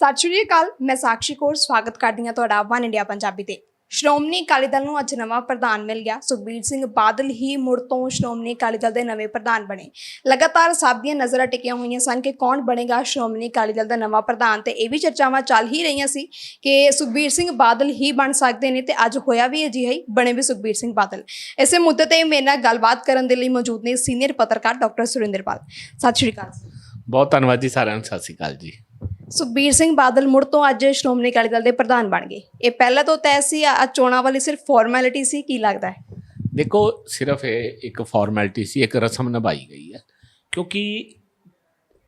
ਸਤਿ ਸ਼੍ਰੀ ਅਕਾਲ, ਮੈਂ ਸਾਕਸ਼ੀ ਕੌਰ, ਸਵਾਗਤ ਕਰਦੀ ਹਾਂ ਤੁਹਾਡਾ ਵਨ ਇੰਡੀਆ ਪੰਜਾਬੀ ਤੇ। ਸ਼੍ਰੋਮਣੀ ਅਕਾਲੀ ਦਲ ਨੂੰ ਅੱਜ ਨਵਾਂ ਪ੍ਰਧਾਨ ਮਿਲ ਗਿਆ। ਸੁਖਬੀਰ ਸਿੰਘ ਬਾਦਲ ਹੀ ਮੁੜ ਤੋਂ ਸ਼੍ਰੋਮਣੀ ਅਕਾਲੀ ਦਲ ਦੇ ਨਵੇਂ ਪ੍ਰਧਾਨ ਬਣੇ। ਲਗਾਤਾਰ ਸਭ ਦੀਆਂ ਨਜ਼ਰਾਂ ਟਿਕੀਆਂ ਹੋਈਆਂ ਸਨ ਕਿ ਕੌਣ ਬਣੇਗਾ ਸ਼੍ਰੋਮਣੀ ਅਕਾਲੀ ਦਲ ਦਾ ਨਵਾਂ ਪ੍ਰਧਾਨ ਤੇ ਇਹ ਵੀ ਚਰਚਾਵਾਂ ਚੱਲ ਹੀ ਰਹੀਆਂ ਸੀ ਕਿ ਸੁਖਬੀਰ ਸਿੰਘ ਬਾਦਲ ਹੀ ਬਣ ਸਕਦੇ ਨੇ ਤੇ ਅੱਜ ਹੋਇਆ ਵੀ ਅਜਿਹਾ ਹੀ, ਬਣੇ ਵੀ ਸੁਖਬੀਰ ਸਿੰਘ ਬਾਦਲ। ਇਸੇ ਮੁੱਦੇ ਤੇ ਮੇਰੇ ਨਾਲ ਗੱਲਬਾਤ ਕਰਨ ਦੇ ਲਈ ਮੌਜੂਦ ਨੇ ਸੀਨੀਅਰ ਪੱਤਰਕਾਰ ਡਾਕਟਰ ਸੁਰਿੰਦਰਪਾਲ। ਸਤਿ ਸ਼੍ਰੀ ਅਕਾਲ ਬਹੁਤ ਧੰਨਵਾਦ ਜੀ ਸਾਰਿਆਂ ਨੂੰ, ਸਤਿ ਸ਼੍ਰੀ ਅਕਾਲ ਜੀ। ਸੁਖਬੀਰ ਸਿੰਘ ਬਾਦਲ ਮੁੜ ਤੋਂ ਅੱਜ ਸ਼੍ਰੋਮਣੀ ਅਕਾਲੀ ਦਲ ਦੇ ਪ੍ਰਧਾਨ ਬਣ ਗਏ। ਇਹ ਪਹਿਲਾਂ ਤੋਂ ਤੈਅ ਸੀ, ਆ ਚੋਣਾਂ ਵਾਲੀ ਸਿਰਫ ਫਾਰਮੈਲਿਟੀ ਸੀ, ਕੀ ਲੱਗਦਾ ਹੈ? ਦੇਖੋ, ਸਿਰਫ ਇਹ ਇੱਕ ਫਾਰਮੈਲਿਟੀ ਸੀ, ਇੱਕ ਰਸਮ ਨਿਭਾਈ ਗਈ ਹੈ। ਕਿਉਂਕਿ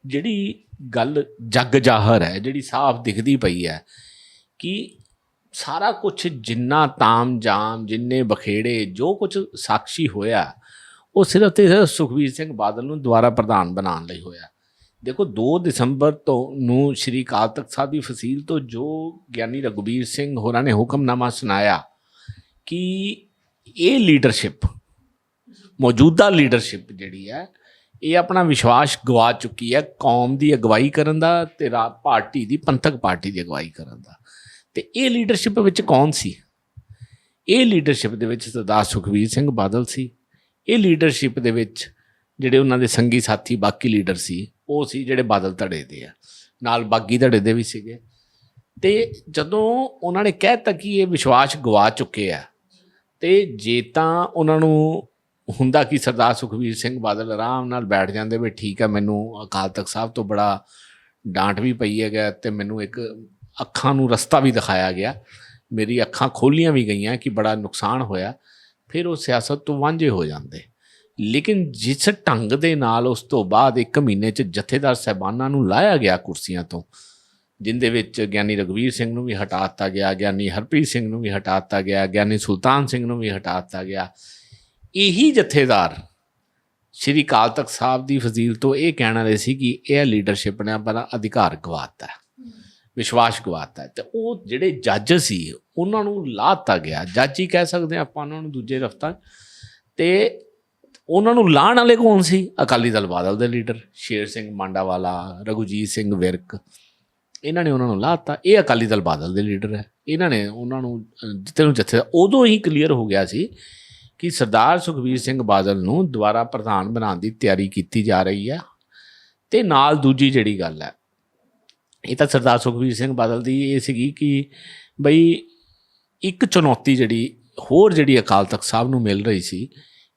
ਜਿਹੜੀ ਗੱਲ ਜੱਗ ਜ਼ਾਹਰ ਹੈ, ਜਿਹੜੀ ਸਾਫ਼ ਦਿਖਦੀ ਪਈ ਹੈ ਕਿ ਸਾਰਾ ਕੁਝ ਜਿੰਨਾ ਤਾਮ ਜਾਮ, ਜਿੰਨੇ ਬਖੇੜੇ, ਜੋ ਕੁਝ ਸਾਖੀ ਹੋਇਆ, ਉਹ ਸਿਰਫ ਤੇ ਸਿਰਫ ਸੁਖਬੀਰ ਸਿੰਘ ਬਾਦਲ ਨੂੰ ਦੁਬਾਰਾ ਪ੍ਰਧਾਨ ਬਣਾਉਣ ਲਈ ਹੋਇਆ। ਦੇਖੋ 2 ਦਸੰਬਰ ਤੋਂ ਨੂੰ ਸ਼੍ਰੀ ਅਕਾਲ ਤਖਤ ਸਾਹਿਬ ਦੀ ਫਸੀਲ ਤੋਂ ਜੋ ਗਿਆਨੀ ਰਘੁਬੀਰ ਸਿੰਘ ਹੋਰਾਂ ਨੇ ਹੁਕਮਨਾਮਾ ਸੁਣਾਇਆ ਕਿ ਇਹ ਲੀਡਰਸ਼ਿਪ, ਮੌਜੂਦਾ ਲੀਡਰਸ਼ਿਪ ਜਿਹੜੀ ਹੈ, ਇਹ ਆਪਣਾ ਵਿਸ਼ਵਾਸ ਗਵਾ ਚੁੱਕੀ ਹੈ ਕੌਮ ਦੀ ਅਗਵਾਈ ਕਰਨ ਦਾ ਤੇ ਰਾ, ਪਾਰਟੀ ਦੀ, ਪੰਥਕ ਪਾਰਟੀ ਦੀ ਅਗਵਾਈ ਕਰਨ ਦਾ। ਤੇ ਇਹ ਲੀਡਰਸ਼ਿਪ ਵਿੱਚ ਕੌਣ ਸੀ? ਇਹ ਲੀਡਰਸ਼ਿਪ ਦੇ ਵਿੱਚ ਸਰਦਾਰ ਸੁਖਬੀਰ ਸਿੰਘ ਬਾਦਲ ਸੀ। ਇਹ ਲੀਡਰਸ਼ਿਪ ਦੇ ਵਿੱਚ ਜਿਹੜੇ ਉਹਨਾਂ ਦੇ ਸੰਗੀ ਸਾਥੀ ਬਾਕੀ ਲੀਡਰ ਸੀ ਉਹ ਸੀ ਜਿਹੜੇ ਬਾਦਲ ਧੜੇ ਦੇ ਆ। ਨਾਲ ਬਾਗੀ ਧੜੇ ਦੇ ਵੀ ਸੀਗੇ। ਤੇ ਜਦੋਂ ਉਹਨਾਂ ਨੇ ਕਹਿਤਾ ਕਿ ਇਹ ਵਿਸ਼ਵਾਸ ਗਵਾ ਚੁੱਕੇ ਆ, ਤੇ ਜੇ ਤਾਂ ਉਹਨਾਂ ਨੂੰ ਹੁੰਦਾ ਕਿ ਸਰਦਾਰ ਸੁਖਬੀਰ ਸਿੰਘ ਬਾਦਲ ਆਰਾਮ ਨਾਲ ਬੈਠ ਜਾਂਦੇ ਵੀ ਠੀਕ ਆ, ਮੈਨੂੰ ਅਕਾਲ ਤਖਤ ਸਾਹਿਬ ਤੋਂ ਬੜਾ ਡਾਂਟ ਵੀ ਪਈ ਹੈਗਾ ਤੇ ਮੈਨੂੰ ਇੱਕ ਅੱਖਾਂ ਨੂੰ ਰਸਤਾ ਵੀ ਦਿਖਾਇਆ ਗਿਆ। ਮੇਰੀ ਅੱਖਾਂ ਖੋਲੀਆਂ ਵੀ ਗਈਆਂ ਕਿ ਬੜਾ ਨੁਕਸਾਨ ਹੋਇਆ। ਫਿਰ ਉਹ ਸਿਆਸਤ ਤੋਂ ਵਾਂਝੇ ਹੋ ਜਾਂਦੇ। ਲੇਕਿਨ ਜਿਸ ਢੰਗ ਦੇ ਨਾਲ ਉਸ ਤੋਂ ਬਾਅਦ ਇੱਕ ਮਹੀਨੇ 'ਚ ਜਥੇਦਾਰ ਸਹਿਬਾਨਾਂ ਨੂੰ ਲਾਇਆ ਗਿਆ ਕੁਰਸੀਆਂ ਤੋਂ, ਜਿੰਦੇ ਵਿੱਚ ਗਿਆਨੀ ਰਗਵੀਰ ਸਿੰਘ ਨੂੰ ਵੀ ਹਟਾ ਦਿੱਤਾ ਗਿਆ, ਗਿਆਨੀ ਹਰਪ੍ਰੀਤ ਸਿੰਘ ਨੂੰ ਵੀ ਹਟਾ ਦਿੱਤਾ ਗਿਆ, ਗਿਆਨੀ ਸੁਲਤਾਨ ਸਿੰਘ ਨੂੰ ਵੀ ਹਟਾ ਦਿੱਤਾ ਗਿਆ। ਇਹੀ ਜਥੇਦਾਰ ਸ਼੍ਰੀ ਅਕਾਲ ਤਖਤ ਸਾਹਿਬ ਦੀ ਫਜ਼ੀਲ ਤੋਂ ਇਹ ਕਹਿਣ ਵਾਲੇ ਸੀ ਕਿ ਇਹ ਲੀਡਰਸ਼ਿਪ ਨੇ ਆਪਣਾ ਅਧਿਕਾਰ ਗਵਾਤਾ ਹੈ, ਵਿਸ਼ਵਾਸ ਗਵਾਤਾ ਹੈ। ਤੇ ਉਹ ਜਿਹੜੇ ਜੱਜ ਸੀ, ਉਹਨਾਂ ਨੂੰ ਲਾਤਾ ਗਿਆ। ਜੱਜ ਹੀ ਕਹਿ ਸਕਦੇ ਹਾਂ ਆਪਾਂ ਉਹਨਾਂ ਨੂੰ ਦੂਜੇ ਰਫਤਾਂ ਤੇ ਉਹਨਾਂ ਨੂੰ ਲਾਣ ਵਾਲੇ ਕੌਣ ਸੀ? ਅਕਾਲੀ ਦਲ ਬਾਦਲ ਦੇ ਲੀਡਰ ਸ਼ੇਰ ਸਿੰਘ ਮਾਂਡਾਵਾਲਾ ਰਘੁਜੀਤ ਸਿੰਘ ਵਿਰਕ। ਇਹਨਾਂ ਨੇ ਉਹਨਾਂ ਨੂੰ ਲਾਤਾ ਇਹ ਅਕਾਲੀ ਦਲ ਬਾਦਲ ਦੇ ਲੀਡਰ ਹੈ। ਇਹਨਾਂ ਨੇ ਉਹਨਾਂ ਨੂੰ ਅਹ, ਜਿੱਥੇ ਨੂੰ ਜੱਥੇ ਉਦੋਂ ਹੀ ਕਲੀਅਰ ਹੋ ਗਿਆ ਸੀ ਕਿ ਸਰਦਾਰ ਸੁਖਬੀਰ ਸਿੰਘ ਬਾਦਲ ਨੂੰ ਦੁਬਾਰਾ ਪ੍ਰਧਾਨ ਬਣਾਉਣ ਦੀ ਤਿਆਰੀ ਕੀਤੀ ਜਾ ਰਹੀ ਹੈ। ਤੇ ਨਾਲ ਦੂਜੀ ਜਿਹੜੀ ਗੱਲ ਹੈ ਇਹ ਤਾਂ ਸਰਦਾਰ ਸੁਖਬੀਰ ਸਿੰਘ ਬਾਦਲ ਦੀ ਇਹ ਸੀਗੀ ਕਿ ਬਈ ਇੱਕ ਚੁਣੌਤੀ ਜਿਹੜੀ ਹੋਰ ਜਿਹੜੀ ਅਕਾਲ ਤਖਤ ਸਾਹਿਬ ਨੂੰ ਮਿਲ ਰਹੀ ਸੀ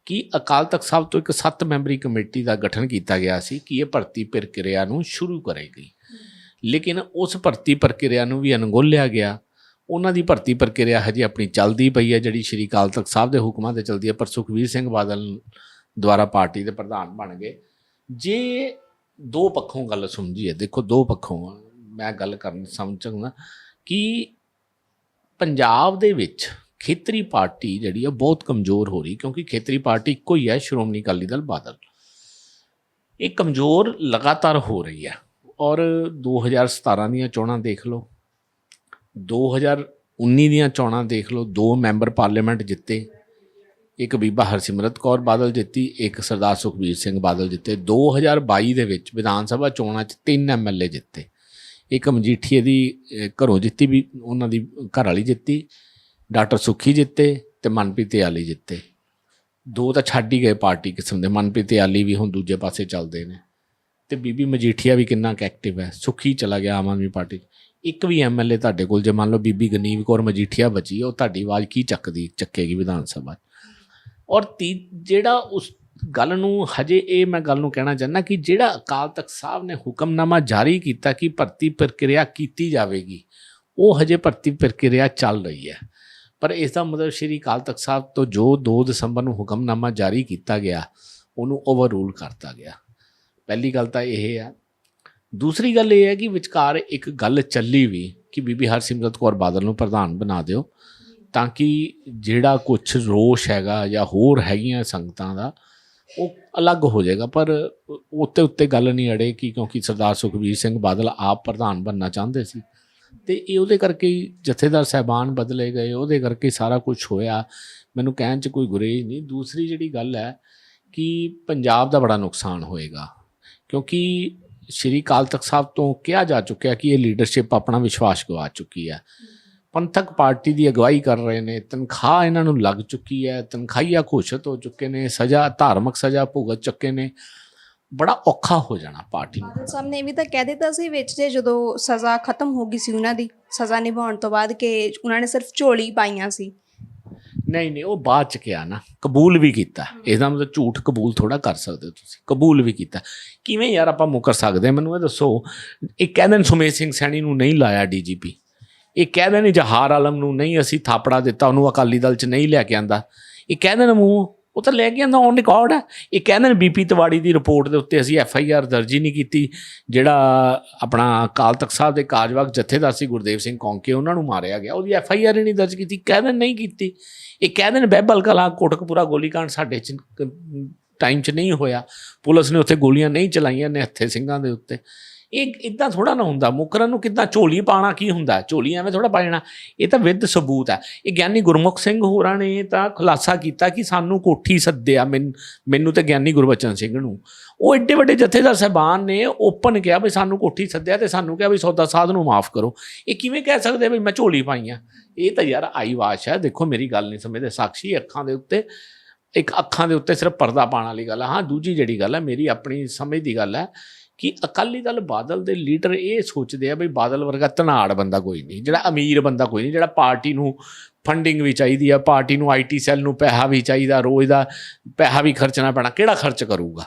ਕਿ ਅਕਾਲ ਤਖਤ ਸਾਹਿਬ ਤੋਂ ਇੱਕ 7 ਮੈਂਬਰੀ ਕਮੇਟੀ ਦਾ ਗਠਨ ਕੀਤਾ ਗਿਆ ਸੀ ਕਿ ਇਹ ਭਰਤੀ ਪ੍ਰਕਿਰਿਆ ਨੂੰ ਸ਼ੁਰੂ ਕਰੇਗੀ। ਲੇਕਿਨ ਉਸ ਭਰਤੀ ਪ੍ਰਕਿਰਿਆ ਨੂੰ ਵੀ ਅਣਗੌਲਿਆ ਗਿਆ। ਉਹਨਾਂ ਦੀ ਭਰਤੀ ਪ੍ਰਕਿਰਿਆ ਹਜੇ ਆਪਣੀ ਚੱਲਦੀ ਪਈ ਹੈ, ਜਿਹੜੀ ਸ਼੍ਰੀ ਅਕਾਲ ਤਖਤ ਸਾਹਿਬ ਦੇ ਹੁਕਮਾਂ ਤੇ ਚੱਲਦੀ ਹੈ, ਪਰ ਸੁਖਬੀਰ ਸਿੰਘ ਬਾਦਲ ਦੁਆਰਾ ਪਾਰਟੀ ਦੇ ਪ੍ਰਧਾਨ ਬਣ ਗਏ। ਜੇ ਦੋ ਪੱਖੋਂ ਗੱਲ ਸਮਝੀਏ, ਦੇਖੋ ਦੋ ਪੱਖੋਂ, ਮੈਂ ਗੱਲ ਕਰਨ ਸਮਝ ਸਕਦਾ ਕਿ ਪੰਜਾਬ ਦੇ ਵਿੱਚ ਖੇਤਰੀ ਪਾਰਟੀ ਜਿਹੜੀ ਆ ਬਹੁਤ ਕਮਜ਼ੋਰ ਹੋ ਰਹੀ ਕਿਉਂਕਿ ਖੇਤਰੀ ਪਾਰਟੀ ਇੱਕੋ ਹੀ ਹੈ, ਸ਼੍ਰੋਮਣੀ ਅਕਾਲੀ ਦਲ ਬਾਦਲ। ਇਹ ਕਮਜ਼ੋਰ ਲਗਾਤਾਰ ਹੋ ਰਹੀ ਹੈ। ਔਰ 2017 ਦੀਆਂ ਚੋਣਾਂ ਦੇਖ ਲਓ 2019 ਦੀਆਂ ਚੋਣਾਂ ਦੇਖ ਲਓ, ਦੋ ਮੈਂਬਰ ਪਾਰਲੀਮੈਂਟ ਜਿੱਤੇ, ਇੱਕ ਬੀਬਾ ਹਰਸਿਮਰਤ ਕੌਰ ਬਾਦਲ ਜਿੱਤੀ, ਇੱਕ ਸਰਦਾਰ ਸੁਖਬੀਰ ਸਿੰਘ ਬਾਦਲ ਜਿੱਤੇ। 2022 ਦੇ ਵਿੱਚ ਵਿਧਾਨ ਸਭਾ ਚੋਣਾਂ 'ਚ ਤਿੰਨ ਐਮਐਲਏ ਜਿੱਤੇ। ਇੱਕ ਮਜੀਠੀਏ ਦੀ ਘਰੋਂ ਜਿੱਤੀ ਵੀ, ਉਹਨਾਂ ਦੀ ਘਰ ਵਾਲੀ ਜਿੱਤੀ। ਡਾਕਟਰ ਸੁਖੀ ਜਿੱਤੇ ਤੇ ਮਨਪ੍ਰੀਤ ਆਲੀ ਜਿੱਤੇ ਦੋ ਤਾਂ ਛੱਡ ਹੀ ਗਏ ਪਾਰਟੀ ਕਿਸਮ ਦੇ, ਮਨਪ੍ਰੀਤ ਆਲੀ ਵੀ ਹੁਣ ਦੂਜੇ ਪਾਸੇ ਚੱਲਦੇ ਨੇ ਤੇ ਬੀਬੀ ਮਜੀਠੀਆ ਵੀ ਕਿੰਨਾ ਕੁ ਐਕਟਿਵ ਹੈ, ਸੁਖੀ ਚਲਾ ਗਿਆ ਆਮ ਆਦਮੀ ਪਾਰਟੀ 'ਚ। ਇੱਕ ਵੀ ਐਮਐਲਏ ਤੁਹਾਡੇ ਕੋਲ, ਜੇ ਮੰਨ ਲਓ ਬੀਬੀ ਗਨੀਵ ਕੌਰ ਮਜੀਠੀਆ ਬਚੀ, ਉਹ ਤੁਹਾਡੀ ਆਵਾਜ਼ ਕੀ ਚੱਕਦੀ, ਚੱਕੇਗੀ ਵਿਧਾਨ ਸਭਾ 'ਚ। ਔਰ ਤੀ, ਜਿਹੜਾ ਉਸ ਗੱਲ ਨੂੰ ਹਜੇ ਇਹ ਮੈਂ ਗੱਲ ਨੂੰ ਕਹਿਣਾ ਚਾਹੁੰਦਾ ਕਿ ਜਿਹੜਾ ਅਕਾਲ ਤਖਤ ਸਾਹਿਬ ਨੇ ਹੁਕਮਨਾਮਾ ਜਾਰੀ ਕੀਤਾ ਕਿ ਭਰਤੀ ਪ੍ਰਕਿਰਿਆ ਕੀਤੀ ਜਾਵੇਗੀ, ਉਹ ਹਜੇ ਭਰਤੀ ਪ੍ਰਕਿਰਿਆ ਚੱਲ ਰਹੀ ਹੈ ਪਰ ਇਸ ਦਾ ਮਤਲਬ ਸ਼੍ਰੀ ਅਕਾਲ ਤਖਤ ਸਾਹਿਬ ਤੋਂ ਜੋ 2 ਦਸੰਬਰ ਨੂੰ ਹੁਕਮਨਾਮਾ ਜਾਰੀ ਕੀਤਾ ਗਿਆ, ਉਹਨੂੰ ਓਵਰਰੂਲ ਕਰਤਾ ਗਿਆ। ਪਹਿਲੀ ਗੱਲ ਤਾਂ ਇਹ ਹੈ ਦੂਸਰੀ ਗੱਲ ਇਹ ਹੈ ਕਿ ਵਿਚਕਾਰ ਇੱਕ ਗੱਲ ਚੱਲੀ ਵੀ ਕਿ ਬੀਬੀ ਹਰਸਿਮਰਤ ਕੌਰ ਬਾਦਲ ਨੂੰ ਪ੍ਰਧਾਨ ਬਣਾ ਦਿਓ, ਤਾਂ ਕਿ ਜਿਹੜਾ ਕੁਝ ਰੋਸ਼ ਹੈਗਾ ਜਾਂ ਹੋਰ ਹੈਗੀਆਂ ਸੰਗਤਾਂ ਦਾ, ਉਹ ਅਲੱਗ ਹੋ ਜਾਏਗਾ। ਪਰ ਉੱਤੇ ਉੱਤੇ ਗੱਲ ਨਹੀਂ ਅੜੇ ਕਿ ਕਿਉਂਕਿ ਸਰਦਾਰ ਸੁਖਬੀਰ ਸਿੰਘ ਬਾਦਲ ਆਪ ਪ੍ਰਧਾਨ ਬਣਨਾ ਚਾਹੁੰਦੇ ਸੀ। ਤੇ ਇਹ ਉਹਦੇ ਕਰਕੇ ਹੀ ਜਥੇਦਾਰ ਸਹਿਬਾਨ ਬਦਲੇ ਗਏ, ਉਹਦੇ ਕਰਕੇ ਸਾਰਾ ਕੁਝ ਹੋਇਆ। ਮੈਨੂੰ ਕਹਿਣ 'ਚ ਕੋਈ ਗੁਰੇਜ਼ ਨਹੀਂ। ਦੂਸਰੀ ਜਿਹੜੀ ਗੱਲ ਹੈ ਕਿ ਪੰਜਾਬ ਦਾ ਬੜਾ ਨੁਕਸਾਨ ਹੋਏਗਾ, ਕਿਉਂਕਿ ਸ਼੍ਰੀ ਅਕਾਲ ਤਖਤ ਸਾਹਿਬ ਤੋਂ ਕਿਹਾ ਜਾ ਚੁੱਕਿਆ ਕਿ ਇਹ ਲੀਡਰਸ਼ਿਪ ਆਪਣਾ ਵਿਸ਼ਵਾਸ ਗਵਾ ਚੁੱਕੀ ਹੈ। ਪੰਥਕ ਪਾਰਟੀ ਦੀ ਅਗਵਾਈ ਕਰ ਰਹੇ ਨੇ, ਤਨਖਾਹ ਇਹਨਾਂ ਨੂੰ ਲੱਗ ਚੁੱਕੀ ਹੈ, ਤਨਖਾਹੀਆ ਘੋਸ਼ਿਤ ਹੋ ਚੁੱਕੇ ਨੇ, ਸਜ਼ਾ, ਧਾਰਮਿਕ ਸਜ਼ਾ ਭੁਗਤ ਚੁੱਕੇ ਨੇ। ਬੜਾ ਔਖਾ ਹੋ ਜਾਣਾ ਪਾਰਟੀ ਨੂੰ ਬਾਦਲ ਸਾਹਿਬ ਨੇ ਵੀ ਤਾਂ ਕਹਿ ਦਿੱਤਾ ਸੀ ਵਿੱਚ ਜੇ ਜਦੋਂ ਸਜ਼ਾ ਖਤਮ ਹੋ ਗਈ ਸੀ ਉਹਨਾਂ ਦੀ ਸਜ਼ਾ ਨਿਭਾਉਣ ਤੋਂ ਬਾਅਦ ਕਿ ਉਹਨਾਂ ਨੇ ਸਿਰਫ ਝੋਲੀ ਪਾਈਆਂ ਸੀ। ਨਹੀਂ ਨਹੀਂ ਉਹ ਬਾਅਦ ਚ ਕਿਹਾ ਨਾ ਕਬੂਲ ਵੀ ਕੀਤਾ। ਇਹਦਾ ਮਤਲਬ ਝੂਠ ਕਬੂਲ ਥੋੜਾ ਕਰ ਸਕਦੇ ਹੋ ਤੁਸੀਂ ਕਬੂਲ ਵੀ ਕੀਤਾ। ਕਿਵੇਂ ਯਾਰ ਆਪਾਂ ਮੁਕਰ ਸਕਦੇ ਹਾਂ? ਮੈਨੂੰ ਇਹ ਦੱਸੋ ਇਹ ਕਹਿੰਦੇ ਨੇ ਸੁਮੇਧ ਸਿੰਘ ਸੈਣੀ ਨੂੰ ਨਹੀਂ ਲਾਇਆ ਡੀਜੀਪੀ ਇਹ ਕਹਿੰਦੇ ਨੇ ਜਹਾਰ ਆਲਮ ਨੂੰ ਨਹੀਂ ਅਸੀਂ ਥਾਪੜਾ ਦਿੱਤਾ ਉਹਨੂੰ ਅਕਾਲੀ ਦਲ ਚ ਨਹੀਂ ਲੈ ਕੇ ਆਂਦਾ। ਇਹ ਕਹਿੰਦੇ ਨੇ ਮੂੰਹ ਉਹ ਤਾਂ ਲੈ ਕੇ ਆਂਦਾ ਔਨ ਰਿਕਾਰਡ ਹੈ। ਇਹ ਕਹਿੰਦੇ ਨੇ ਬੀਪੀ ਤਿਵਾੜੀ ਦੀ ਰਿਪੋਰਟ ਦੇ ਉੱਤੇ ਅਸੀਂ ਐਫ ਆਈ ਆਰ ਦਰਜ ਹੀ ਨਹੀਂ ਕੀਤੀ। ਜਿਹੜਾ ਆਪਣਾ ਅਕਾਲ ਤਖਤ ਸਾਹਿਬ ਦੇ ਕਾਰਜਵਾਕ ਜਥੇਦਾਰ ਸੀ ਗੁਰਦੇਵ ਸਿੰਘ ਕੌਂਕੇ, ਉਹਨਾਂ ਨੂੰ ਮਾਰਿਆ ਗਿਆ। ਉਹਦੀ ਐਫ ਆਈ ਆਰ ਹੀ ਨਹੀਂ ਦਰਜ ਕੀਤੀ, ਕਹਿੰਦੇ ਨੇ ਨਹੀਂ ਕੀਤੀ। ਇਹ ਕਹਿੰਦੇ ਨੇ ਬਹਿਬਲ ਕਲਾਂ, ਕੋਟਕਪੂਰਾ ਗੋਲੀकांड ਸਾਡੇ ਚ ਟਾਈਮ ਚ ਨਹੀਂ ਹੋਇਆ। ਪੁਲਿਸ ਨੇ ਉੱਥੇ ਗੋਲੀਆਂ ਨਹੀਂ ਚਲਾਈਆਂ ਨੇ ਹੱਥੇ ਸਿੰਘਾਂ ਦੇ ਉੱਤੇ। ਇਹ ਇਦਾਂ ਥੋੜਾ ਨਾ ਹੁੰਦਾ, ਮੁਕਰਨ ਨੂੰ ਕਿੱਦਾਂ ਝੋਲੀ ਪਾਣਾ ਕੀ ਹੁੰਦਾ? ਝੋਲੀ ਐਵੇਂ ਥੋੜਾ ਪਾ ਜਾਣਾ ਇਹ ਤਾਂ ਵਿਦ ਸਬੂਤ ਹੈ। ਇਹ ਗਿਆਨੀ ਗੁਰਮੁਖ ਸਿੰਘ ਹੋਰਾਂ ਨੇ ਤਾਂ ਖੁਲਾਸਾ ਕੀਤਾ ਕਿ ਸਾਨੂੰ ਕੋਠੀ ਸੱਦਿਆ ਮੈਨ- ਮੈਨੂੰ ਤੇ ਗਿਆਨੀ ਗੁਰਬਚਨ ਸਿੰਘ ਨੂੰ। ਉਹ ਐਡੇ ਵੱਡੇ ਜਥੇਦਾਰ ਸਾਹਿਬਾਨ ਨੇ, ਓਪਨ ਕਿਹਾ ਵੀ ਸਾਨੂੰ ਕੋਠੀ ਸੱਦਿਆ ਤੇ ਸਾਨੂੰ ਕਿਹਾ ਵੀ ਸੌਦਾ ਸਾਧ ਨੂੰ ਮਾਫ ਕਰੋ। ਇਹ ਕਿਵੇਂ ਕਹਿ ਸਕਦੇ ਵੀ ਮੈਂ ਝੋਲੀ ਪਾਈ ਆ? ਇਹ ਤਾਂ ਯਾਰ ਆਈ ਵਾਸ਼ ਹੈ। ਦੇਖੋ, ਮੇਰੀ ਗੱਲ ਨਹੀਂ ਸਮਝਦੇ। ਸਾਖੀ ਅੱਖਾਂ ਦੇ ਉੱਤੇ, ਇੱਕ ਅੱਖਾਂ ਦੇ ਉੱਤੇ ਸਿਰਫ ਪਰਦਾ ਪਾਉਣ ਵਾਲੀ ਗੱਲ ਹਾਂ, ਦੂਜੀ ਜਿਹੜੀ ਗੱਲ ਹੈ, ਮੇਰੀ ਆਪਣੀ ਸਮਝ ਦੀ ਗੱਲ ਹੈ ਕਿ ਅਕਾਲੀ ਦਲ ਬਾਦਲ ਦੇ ਲੀਡਰ ਇਹ ਸੋਚਦੇ ਆ ਵੀ ਬਾਦਲ ਵਰਗਾ ਧਨਾੜ ਬੰਦਾ ਕੋਈ ਨਹੀਂ, ਜਿਹੜਾ ਅਮੀਰ ਬੰਦਾ ਕੋਈ ਨਹੀਂ, ਜਿਹੜਾ ਪਾਰਟੀ ਨੂੰ ਫੰਡਿੰਗ ਵੀ ਚਾਹੀਦੀ ਆ, ਪਾਰਟੀ ਨੂੰ ਆਈਟੀ ਸੈੱਲ ਨੂੰ ਪੈਸਾ ਵੀ ਚਾਹੀਦਾ, ਰੋਜ਼ ਦਾ ਪੈਸਾ ਵੀ ਖਰਚਣਾ ਪੈਣਾ, ਕਿਹੜਾ ਖਰਚ ਕਰੂਗਾ?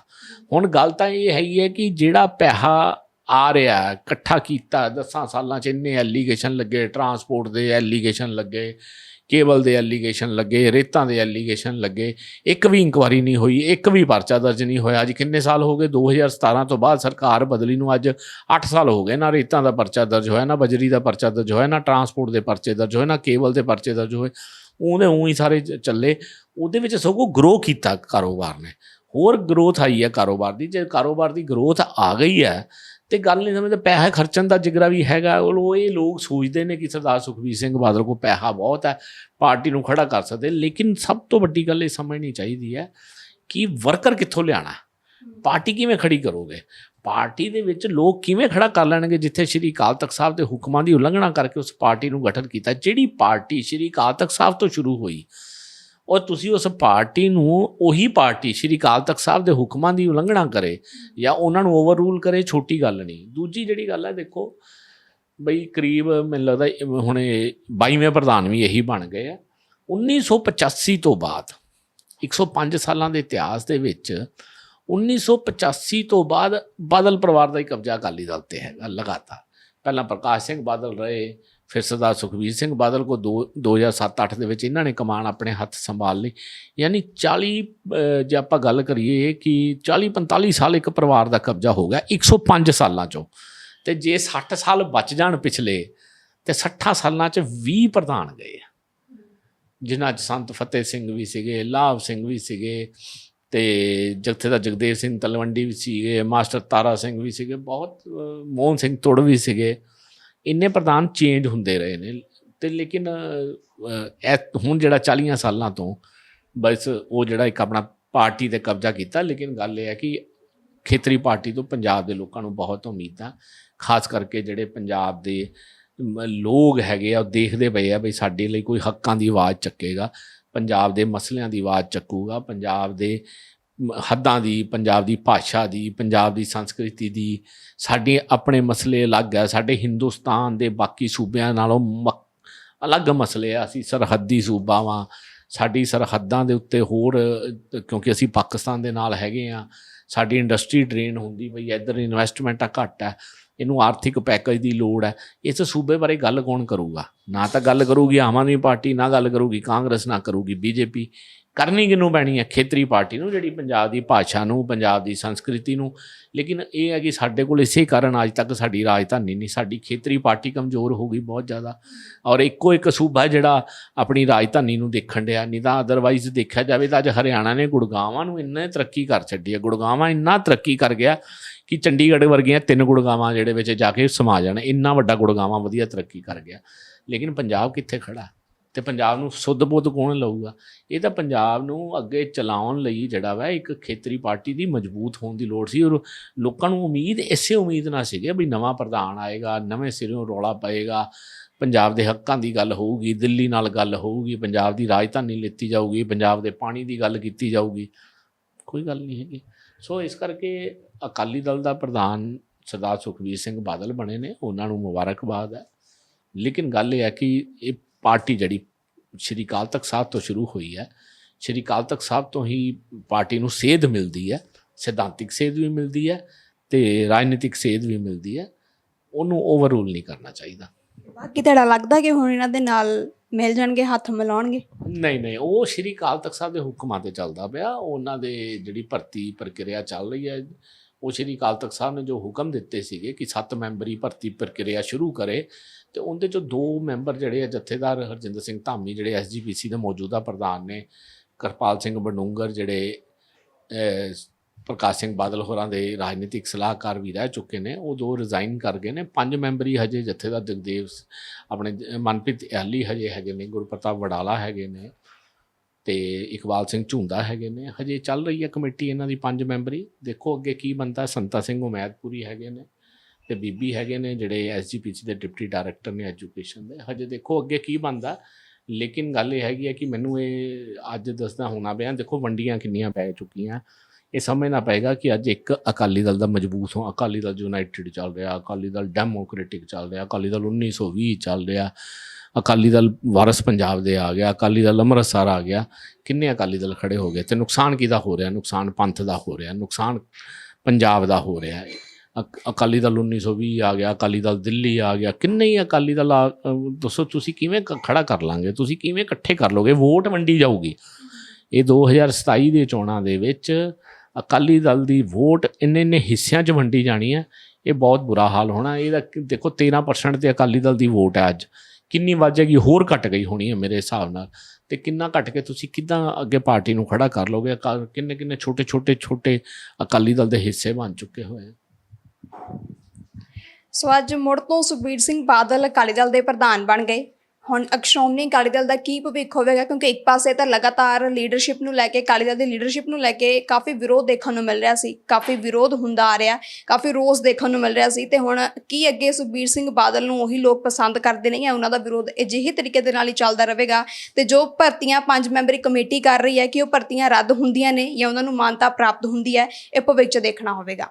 ਹੁਣ ਗੱਲ ਤਾਂ ਇਹ ਹੈਗੀ ਹੈ ਕਿ ਜਿਹੜਾ ਪੈਸਾ ਆ ਰਿਹਾ ਇਕੱਠਾ ਕੀਤਾ 10 ਸਾਲਾਂ ਚ ਇੰਨੇ ਐਲੀਗੇਸ਼ਨ ਲੱਗੇ ਟਰਾਂਸਪੋਰਟ ਦੇ ਐਲੀਗੇਸ਼ਨ ਲੱਗੇ ਕੇਬਲ ਦੇ ਐਲੀਗੇਸ਼ਨ ਲੱਗੇ, ਰੇਤਾਂ ਦੇ ਐਲੀਗੇਸ਼ਨ ਲੱਗੇ। ਇੱਕ ਵੀ ਇਨਕੁਆਰੀ ਨਹੀਂ ਹੋਈ, ਇੱਕ ਵੀ ਪਰਚਾ ਦਰਜ ਨਹੀਂ ਹੋਇਆ। ਅੱਜ ਕਿੰਨੇ ਸਾਲ ਹੋ ਗਏ? 2017 ਤੋਂ ਬਾਅਦ ਸਰਕਾਰ ਬਦਲੀ ਨੂੰ ਅੱਜ 8 ਸਾਲ ਹੋ ਗਏ। ਨਾ ਰੇਤਾਂ ਦਾ ਪਰਚਾ ਦਰਜ ਹੋਇਆ, ਨਾ ਬਜਰੀ ਦਾ ਪਰਚਾ ਦਰਜ ਹੋਇਆ, ਨਾ ਟਰਾਂਸਪੋਰਟ ਦੇ ਪਰਚੇ ਦਰਜ ਹੋਏ, ਨਾ ਕੇਬਲ ਦੇ ਪਰਚੇ ਦਰਜ ਹੋਏ। ਉਹਦੇ ਉਹੀ ਸਾਰੇ ਚੱਲੇ। ਉਹਦੇ ਵਿੱਚ ਸਗੋਂ ਗਰੋ ਕੀਤਾ ਕਾਰੋਬਾਰ ਨੇ। ਹੋਰ ਗਰੋਥ ਆਈ ਹੈ ਕਾਰੋਬਾਰ ਦੀ। ਜੇ ਕਾਰੋਬਾਰ ਦੀ ਗਰੋਥ ਆ ਗਈ ਹੈ ਤੇ ਗੱਲ ਨਹੀਂ ਸਮਝਦੇ ਪੈਸਾ ਖਰਚਣ ਦਾ ਜਿਗਰਾ ਵੀ ਹੈਗਾ ਉਹ ਇਹ ਲੋਕ ਸੋਚਦੇ ਨੇ ਕਿ ਸਰਦਾਰ ਸੁਖਬੀਰ ਸਿੰਘ ਬਾਦਲ ਕੋਲ ਪੈਸਾ ਬਹੁਤ ਹੈ ਪਾਰਟੀ ਨੂੰ ਖੜਾ ਕਰ ਸਕਦੇ ਲੇਕਿਨ ਸਭ ਤੋਂ ਵੱਡੀ ਗੱਲ ਇਹ ਸਮਝਣੀ ਚਾਹੀਦੀ ਹੈ ਕਿ ਵਰਕਰ ਕਿੱਥੋਂ ਲਿਆਣਾ ਪਾਰਟੀ ਕਿਵੇਂ ਖੜੀ ਕਰੋਗੇ? ਪਾਰਟੀ ਦੇ ਵਿੱਚ ਲੋਕ ਕਿਵੇਂ ਖੜਾ ਕਰ ਲੈਣਗੇ ਜਿੱਥੇ ਸ਼੍ਰੀ ਅਕਾਲ ਤਖਤ ਸਾਹਿਬ ਦੇ ਹੁਕਮਾਂ ਦੀ ਉਲੰਘਣਾ ਕਰਕੇ ਉਸ ਪਾਰਟੀ ਨੂੰ ਗਠਨ ਕੀਤਾ ਜਿਹੜੀ ਪਾਰਟੀ ਸ਼੍ਰੀ ਅਕਾਲ ਤਖਤ ਸਾਹਿਬ ਤੋਂ ਸ਼ੁਰੂ ਹੋਈ ਔਰ ਤੁਸੀਂ ਉਸ ਪਾਰਟੀ ਨੂੰ ਉਹੀ ਪਾਰਟੀ ਸ਼੍ਰੀ ਅਕਾਲ ਤਖਤ ਸਾਹਿਬ ਦੇ ਹੁਕਮਾਂ ਦੀ ਉਲੰਘਣਾ ਕਰੇ ਜਾਂ ਉਹਨਾਂ ਨੂੰ ਓਵਰਰੂਲ ਕਰੇ, ਛੋਟੀ ਗੱਲ ਨਹੀਂ। ਦੂਜੀ ਜਿਹੜੀ ਗੱਲ ਹੈ, ਦੇਖੋ, ਬਈ ਕਰੀਬ ਮੈਨੂੰ ਲੱਗਦਾ ਇਹ ਹੁਣ 22ਵੇਂ ਪ੍ਰਧਾਨ ਵੀ ਇਹੀ ਬਣ ਗਏ ਆ। 1985 ਤੋਂ ਬਾਅਦ 105 ਸਾਲਾਂ ਦੇ ਇਤਿਹਾਸ ਦੇ ਵਿੱਚ 1985 ਤੋਂ ਬਾਅਦ ਬਾਦਲ ਪਰਿਵਾਰ ਦਾ ਹੀ ਕਬਜ਼ਾ ਅਕਾਲੀ ਦਲ ਤੇ ਹੈਗਾ, ਲਗਾਤਾਰ। ਪਹਿਲਾਂ ਪ੍ਰਕਾਸ਼ ਸਿੰਘ ਬਾਦਲ ਰਹੇ ਫਿਰ ਸਰਦਾਰ ਸੁਖਬੀਰ ਸਿੰਘ ਬਾਦਲ ਕੋ 2007-8 ਦੇ ਵਿੱਚ ਇਹਨਾਂ ਨੇ ਕਮਾਨ ਆਪਣੇ ਹੱਥ ਸੰਭਾਲ ਲਈ। ਯਾਨੀ 40 ਜੇ ਆਪਾਂ ਗੱਲ ਕਰੀਏ ਕਿ 40-45 ਸਾਲ ਇੱਕ ਪਰਿਵਾਰ ਦਾ ਕਬਜ਼ਾ ਹੋ ਗਿਆ 105 ਸਾਲਾਂ ਚੋਂ। ਤੇ ਜੇ 60 ਸਾਲ ਬਚ ਜਾਣ ਪਿਛਲੇ, ਤੇ 60 ਸਾਲਾਂ ਚ 20 ਪ੍ਰਧਾਨ ਗਏ ਆ। ਜਿਨ੍ਹਾਂ ਚ ਸੰਤ ਫਤਿਹ ਸਿੰਘ ਵੀ ਸੀਗੇ, ਲਾਭ ਸਿੰਘ ਵੀ ਸੀਗੇ, ਤੇ ਜਗਥੇਦਾਰ ਜਗਦੇਵ ਸਿੰਘ ਤਲਵੰਡੀ ਵੀ ਸੀਗੇ, ਮਾਸਟਰ ਤਾਰਾ ਸਿੰਘ ਵੀ ਸੀਗੇ, ਬਹੁਤ ਮੋਹਨ ਸਿੰਘ ਤੁੜ ਵੀ ਸੀਗੇ। ਇੰਨੇ ਪ੍ਰਧਾਨ ਚੇਂਜ ਹੁੰਦੇ ਰਹੇ ਨੇ। ਤੇ ਲੇਕਿਨ ਅਹ, ਹੁਣ ਜਿਹੜਾ 40 ਸਾਲਾਂ ਤੋਂ ਬਸ ਉਹ ਜਿਹੜਾ ਇੱਕ ਆਪਣਾ ਪਾਰਟੀ ਤੇ ਕਬਜ਼ਾ ਕੀਤਾ। ਲੇਕਿਨ ਗੱਲ ਇਹ ਹੈ ਕਿ ਖੇਤਰੀ ਪਾਰਟੀ ਤੋਂ ਪੰਜਾਬ ਦੇ ਲੋਕਾਂ ਨੂੰ ਬਹੁਤ ਉਮੀਦ ਆ। ਖਾਸ ਕਰਕੇ ਜਿਹੜੇ ਪੰਜਾਬ ਦੇ ਲੋਕ ਹੈਗੇ ਆ ਉਹ ਦੇਖਦੇ ਪਏ ਆ ਬਈ ਸਾਡੇ ਲਈ ਕੋਈ ਹੱਕਾਂ ਦੀ ਆਵਾਜ਼ ਚੱਕੇਗਾ। ਪੰਜਾਬ ਦੇ ਮਸਲਿਆਂ ਦੀ ਆਵਾਜ਼ ਚੱਕੂਗਾ। ਪੰਜਾਬ ਦੇ ਹੱਦਾਂ ਦੀ, ਪੰਜਾਬ ਦੀ ਭਾਸ਼ਾ ਦੀ, ਪੰਜਾਬ ਦੀ ਸੰਸਕ੍ਰਿਤੀ ਦੀ, ਸਾਡੇ ਆਪਣੇ ਮਸਲੇ ਅਲੱਗ ਹੈ ਸਾਡੇ ਹਿੰਦੁਸਤਾਨ ਦੇ ਬਾਕੀ ਸੂਬਿਆਂ ਨਾਲੋਂ ਮ- ਅਲੱਗ ਮਸਲੇ ਆ, ਅਸੀਂ ਸਰਹੱਦੀ ਸੂਬਾ ਵਾਂ। ਸਾਡੀ ਸਰਹੱਦਾਂ ਦੇ ਉੱਤੇ ਹੋਰ ਕਿਉਂਕਿ ਅਸੀਂ ਪਾਕਿਸਤਾਨ ਦੇ ਨਾਲ ਹੈਗੇ ਆ, ਸਾਡੀ ਇੰਡਸਟਰੀ ਡਰੇਨ ਹੁੰਦੀ ਬਈ ਹੈ ਇੱਧਰ ਇਨਵੈਸਟਮੈਂਟਾਂ ਘੱਟ ਹੈ ਇਹਨੂੰ ਆਰਥਿਕ ਪੈਕੇਜ ਦੀ ਲੋੜ ਹੈ ਇਸ ਸੂਬੇ ਬਾਰੇ ਗੱਲ ਕੌਣ ਕਰੂਗਾ? ਨਾ ਤਾਂ ਗੱਲ ਕਰੂਗੀ ਆਮ ਆਦਮੀ ਪਾਰਟੀ, ਨਾ ਗੱਲ ਕਰੂਗੀ ਕਾਂਗਰਸ, ਨਾ ਕਰੂਗੀ ਬੀਜੇਪੀ ਕਰਨੀ ਕਿਹਨੂੰ ਪੈਣੀ ਹੈ? ਖੇਤਰੀ ਪਾਰਟੀ ਨੂੰ, ਜਿਹੜੀ ਪੰਜਾਬ ਦੀ ਭਾਸ਼ਾ ਨੂੰ, ਪੰਜਾਬ ਦੀ ਸੰਸਕ੍ਰਿਤੀ ਨੂੰ। ਲੇਕਿਨ ਇਹ ਹੈ ਕਿ ਸਾਡੇ ਕੋਲ ਇਸੇ ਕਾਰਨ ਅੱਜ ਤੱਕ ਸਾਡੀ ਰਾਜਧਾਨੀ ਨਹੀਂ, ਸਾਡੀ ਖੇਤਰੀ ਪਾਰਟੀ ਕਮਜ਼ੋਰ ਹੋ ਗਈ ਬਹੁਤ ਜ਼ਿਆਦਾ। ਔਰ ਇੱਕੋ ਇੱਕ ਸੂਬਾ ਜਿਹੜਾ ਆਪਣੀ ਰਾਜਧਾਨੀ ਨੂੰ ਦੇਖਣ ਡਿਆ, ਨਹੀਂ ਤਾਂ ਅਦਰਵਾਈਜ਼ ਦੇਖਿਆ ਜਾਵੇ ਤਾਂ ਅੱਜ ਹਰਿਆਣਾ ਨੇ ਗੁੜਗਾਵਾਂ ਨੂੰ ਇੰਨਾ ਤਰੱਕੀ ਕਰ ਛੱਡੀ ਹੈ। ਗੁੜਗਾਵਾਂ ਇੰਨਾ ਤਰੱਕੀ ਕਰ ਗਿਆ ਕਿ ਚੰਡੀਗੜ੍ਹ ਵਰਗੀਆਂ ਤਿੰਨ ਗੁੜਗਾਵਾਂ ਜਿਹੜੇ ਵਿੱਚ ਜਾ ਕੇ ਸਮਾ ਜਾਣ, ਇੰਨਾ ਵੱਡਾ ਗੁੜਗਾਵਾਂ ਵਧੀਆ ਤਰੱਕੀ ਕਰ ਗਿਆ। ਲੇਕਿਨ ਪੰਜਾਬ ਕਿੱਥੇ ਖੜਾ ਤੇ ਪੰਜਾਬ ਨੂੰ ਸੁੱਧ-ਬੁੱਧ ਕੌਣ ਲਊਗਾ? ਇਹ ਤਾਂ ਪੰਜਾਬ ਨੂੰ ਅੱਗੇ ਚਲਾਉਣ ਲਈ ਜਿਹੜਾ ਵਾ ਇੱਕ ਖੇਤਰੀ ਪਾਰਟੀ ਦੀ ਮਜ਼ਬੂਤ ਹੋਣ ਦੀ ਲੋੜ ਸੀ ਔਰ ਲੋਕਾਂ ਨੂੰ ਉਮੀਦ, ਇਸੇ ਉਮੀਦ ਨਾਲ ਸੀਗੇ ਵੀ ਨਵਾਂ ਪ੍ਰਧਾਨ ਆਏਗਾ, ਨਵੇਂ ਸਿਰੋਂ ਰੌਲਾ ਪਏਗਾ, ਪੰਜਾਬ ਦੇ ਹੱਕਾਂ ਦੀ ਗੱਲ ਹੋਊਗੀ, ਦਿੱਲੀ ਨਾਲ ਗੱਲ ਹੋਊਗੀ, ਪੰਜਾਬ ਦੀ ਰਾਜਧਾਨੀ ਲਿੱਤੀ ਜਾਊਗੀ, ਪੰਜਾਬ ਦੇ ਪਾਣੀ ਦੀ ਗੱਲ ਕੀਤੀ ਜਾਊਗੀ। ਕੋਈ ਗੱਲ ਨਹੀਂ ਹੈਗੀ। ਸੋ ਇਸ ਕਰਕੇ ਅਕਾਲੀ ਦਲ ਦਾ ਪ੍ਰਧਾਨ ਸਰਦਾਰ ਸੁਖਬੀਰ ਸਿੰਘ ਬਾਦਲ ਬਣੇ ਨੇ, ਉਹਨਾਂ ਨੂੰ ਮੁਬਾਰਕਬਾਦ ਹੈ। ਲੇਕਿਨ ਗੱਲ ਇਹ ਹੈ ਕਿ ਇਹ ਪਾਰਟੀ ਜਿਹੜੀ ਸ਼੍ਰੀ ਅਕਾਲ ਤਖਤ ਸਾਹਿਬ ਤੋਂ ਸ਼ੁਰੂ ਹੋਈ ਹੈ ਸ਼੍ਰੀ ਅਕਾਲ ਤਖਤ ਸਾਹਿਬ ਤੋਂ ਹੀ ਪਾਰਟੀ ਨੂੰ ਸੇਧ ਮਿਲਦੀ ਹੈ ਸਿਧਾਂਤਿਕ ਸੇਧ ਵੀ ਮਿਲਦੀ ਹੈ ਤੇ ਰਾਜਨੀਤਿਕ ਸੇਧ ਵੀ ਮਿਲਦੀ ਹੈ ਉਹਨੂੰ ਓਵਰਰੂਲ ਨਹੀਂ ਕਰਨਾ ਚਾਹੀਦਾ। ਬਾਕੀ ਤੁਹਾਡਾ ਲੱਗਦਾ ਕਿ ਹੁਣ ਇਹਨਾਂ ਦੇ ਨਾਲ ਮਿਲ ਜਾਣਗੇ ਹੱਥ ਮਿਲਾਉਣਗੇ? ਨਹੀਂ ਨਹੀਂ ਉਹ ਸ਼੍ਰੀ ਅਕਾਲ ਤਖਤ ਸਾਹਿਬ ਦੇ ਹੁਕਮਾਂ ਤੇ ਚੱਲਦਾ ਪਿਆ ਉਹਨਾਂ ਦੇ ਜਿਹੜੀ ਭਰਤੀ ਪ੍ਰਕਿਰਿਆ ਚੱਲ ਰਹੀ ਹੈ ਉਹ ਸ਼੍ਰੀ ਅਕਾਲ ਤਖਤ ਸਾਹਿਬ ਨੇ ਜੋ ਹੁਕਮ ਦਿੱਤੇ ਸੀਗੇ ਕਿ 7 ਮੈਂਬਰੀ ਭਰਤੀ ਪ੍ਰਕਿਰਿਆ ਸ਼ੁਰੂ ਕਰੇ, ਤੇ ਉਹਦੇ ਚੋਂ ਦੋ ਮੈਂਬਰ ਜਿਹੜੇ ਆ ਜਥੇਦਾਰ ਹਰਜਿੰਦਰ ਸਿੰਘ ਧਾਮੀ, ਜਿਹੜੇ ਐਸਜੀਪੀਸੀ ਦੇ ਮੌਜੂਦਾ ਪ੍ਰਧਾਨ ਨੇ, ਕਿਰਪਾਲ ਸਿੰਘ ਬਡੂੰਗਰ ਜਿਹੜੇ ਪ੍ਰਕਾਸ਼ ਸਿੰਘ ਬਾਦਲ ਹੋਰਾਂ ਦੇ ਰਾਜਨੀਤਿਕ ਸਲਾਹਕਾਰ ਵੀ ਰਹਿ ਚੁੱਕੇ ਨੇ, ਉਹ ਦੋ ਰਿਜ਼ਾਈਨ ਕਰ ਗਏ ਨੇ। ਪੰਜ ਮੈਂਬਰੀ ਹਜੇ ਜਥੇਦਾਰ ਜਗਦੇਵ ਆਪਣੇ ਮਨਪ੍ਰੀਤ ਅਲੀ ਹਜੇ ਹੈਗੇ ਨੇ, ਗੁਰਪ੍ਰਤਾਪ ਵਡਾਲਾ ਹੈਗੇ ਨੇ ਤੇ ਇਕਬਾਲ ਸਿੰਘ ਝੁੰਦਾ ਹੈਗੇ ਨੇ। ਹਜੇ ਚੱਲ ਰਹੀ ਹੈ ਕਮੇਟੀ ਇਹਨਾਂ ਦੀ ਪੰਜ ਮੈਂਬਰੀ। ਦੇਖੋ ਅੱਗੇ ਕੀ ਬਣਦਾ। ਸੰਤਾ ਸਿੰਘ ਉਮੈਦਪੁਰੀ ਹੈਗੇ ਨੇ ਤੇ ਬੀਬੀ ਹੈਗੇ ਨੇ ਜਿਹੜੇ ਐਸਜੀਪੀਸੀ ਦੇ ਡਿਪਟੀ ਡਾਇਰੈਕਟਰ ਨੇ ਐਜੂਕੇਸ਼ਨ ਦੇ। ਹਜੇ ਦੇਖੋ ਅੱਗੇ ਕੀ ਬਣਦਾ। ਲੇਕਿਨ ਗੱਲ ਇਹ ਹੈਗੀ ਹੈ ਕਿ ਮੈਨੂੰ ਇਹ ਅੱਜ ਦੱਸਦਾ ਹੋਣਾ ਪਿਆ। ਦੇਖੋ ਵੰਡੀਆਂ ਕਿੰਨੀਆਂ ਪੈ ਚੁੱਕੀਆਂ। ਇਹ ਸਮਝਣਾ ਪਏਗਾ ਕਿ ਅੱਜ ਇੱਕ ਅਕਾਲੀ ਦਲ ਦਾ ਮਜ਼ਬੂਤ ਹੋ। ਅਕਾਲੀ ਦਲ ਯੂਨਾਈਟਿਡ ਚੱਲ ਰਿਹਾ। ਅਕਾਲੀ ਦਲ ਡੈਮੋਕ੍ਰੈਟਿਕ ਚੱਲ ਰਿਹਾ। ਅਕਾਲੀ ਦਲ 1920 ਚੱਲ ਰਿਹਾ। ਅਕਾਲੀ ਦਲ ਵਾਰਸ ਪੰਜਾਬ ਦੇ ਆ ਗਿਆ, ਅਕਾਲੀ ਦਲ ਅੰਮ੍ਰਿਤਸਰ ਆ ਗਿਆ। ਕਿੰਨੇ ਅਕਾਲੀ ਦਲ ਖੜੇ ਹੋ ਗਏ ਤੇ ਨੁਕਸਾਨ ਕਿਹਦਾ ਹੋ ਰਿਹਾ? ਨੁਕਸਾਨ ਪੰਥ ਦਾ ਹੋ ਰਿਹਾ, ਨੁਕਸਾਨ ਪੰਜਾਬ ਦਾ ਹੋ ਰਿਹਾ। ਅਕ- ਅਕਾਲੀ ਦਲ 1920 ਆ ਗਿਆ, ਅਕਾਲੀ ਦਲ ਦਿੱਲੀ ਆ ਗਿਆ। ਕਿੰਨੇ ਹੀ ਅਕਾਲੀ ਦਲ ਆ- ਦੱਸੋ ਤੁਸੀਂ ਕਿਵੇਂ ਕ- ਖੜਾ ਕਰ ਲਾਂਗੇ? ਤੁਸੀਂ ਕਿਵੇਂ ਇਕੱਠੇ ਕਰ ਲੋਗੇ? ਵੋਟ ਵੰਡੀ ਜਾਊਗੀ। ਇਹ 2027 ਦੇ ਚੋਣਾਂ ਦੇ ਵਿੱਚ ਅਕਾਲੀ ਦਲ ਦੀ ਵੋਟ ਇੰਨੇ ਇੰਨੇ ਹਿੱਸਿਆਂ 'ਚ ਵੰਡੀ ਜਾਣੀ ਹੈ, ਇਹ ਬਹੁਤ ਬੁਰਾ ਹਾਲ ਹੋਣਾ। ਇਹਦਾ ਦੇਖੋ 13% ਤੇ ਅਕਾਲੀ ਦਲ ਦੀ ਵੋਟ ਹੈ ਅੱਜ। ਕਿੰਨੀ ਵੱਧ ਜਾਏਗੀ, ਹੋਰ ਘਟ ਗਈ ਹੋਣੀ ਹੈ ਮੇਰੇ ਹਿਸਾਬ ਨਾਲ। ਤੇ ਕਿੰਨਾ ਘਟ ਕੇ ਤੁਸੀਂ ਕਿੱਦਾਂ ਅੱਗੇ ਪਾਰਟੀ ਨੂੰ ਖੜਾ ਕਰ ਲੋਗੇ ਕਿੰਨੇ ਕਿੰਨੇ ਛੋਟੇ ਛੋਟੇ ਛੋਟੇ ਅਕਾਲੀ ਦਲ ਦੇ ਹਿੱਸੇ ਬਣ ਚੁੱਕੇ ਹੋਏ ਸੋ ਅੱਜ ਮੁੜ ਤੋਂ ਸੁਖਬੀਰ ਸਿੰਘ ਬਾਦਲ ਅਕਾਲੀ ਦਲ ਦੇ ਪ੍ਰਧਾਨ ਬਣ ਗਏ। ਹੁਣ ਸ਼੍ਰੋਮਣੀ ਅਕਾਲੀ ਦਲ ਦਾ ਕੀ ਭਵਿੱਖ ਹੋਵੇਗਾ? ਕਿਉਂਕਿ ਇੱਕ ਪਾਸੇ ਤਾਂ ਲਗਾਤਾਰ ਲੀਡਰਸ਼ਿਪ ਨੂੰ ਲੈ ਕੇ, ਅਕਾਲੀ ਦਲ ਦੀ ਲੀਡਰਸ਼ਿਪ ਨੂੰ ਲੈ ਕੇ ਕਾਫੀ ਵਿਰੋਧ ਦੇਖਣ ਨੂੰ ਮਿਲ ਰਿਹਾ ਸੀ, ਕਾਫੀ ਵਿਰੋਧ ਹੁੰਦਾ ਆ ਰਿਹਾ, ਕਾਫੀ ਰੋਸ ਦੇਖਣ ਨੂੰ ਮਿਲ ਰਿਹਾ ਸੀ। ਤੇ ਹੁਣ ਕੀ ਅੱਗੇ ਸੁਖਬੀਰ ਸਿੰਘ ਬਾਦਲ ਨੂੰ ਉਹੀ ਲੋਕ ਪਸੰਦ ਕਰਦੇ ਨਹੀਂ ਆ ਉਹਨਾਂ ਦਾ ਵਿਰੋਧ ਅਜਿਹੇ ਤਰੀਕੇ ਦੇ ਨਾਲ ਹੀ ਚੱਲਦਾ ਰਹੇਗਾ? ਤੇ ਜੋ ਭਰਤੀਆਂ ਪੰਜ ਮੈਂਬਰੀ ਕਮੇਟੀ ਕਰ ਰਹੀ ਹੈ, ਕਿ ਉਹ ਭਰਤੀਆਂ ਰੱਦ ਹੁੰਦੀਆਂ ਨੇ ਜਾਂ ਉਹਨਾਂ ਨੂੰ ਮਾਨਤਾ ਪ੍ਰਾਪਤ ਹੁੰਦੀ ਹੈ, ਇਹ ਭਵਿੱਖ 'ਚ ਦੇਖਣਾ ਹੋਵੇਗਾ।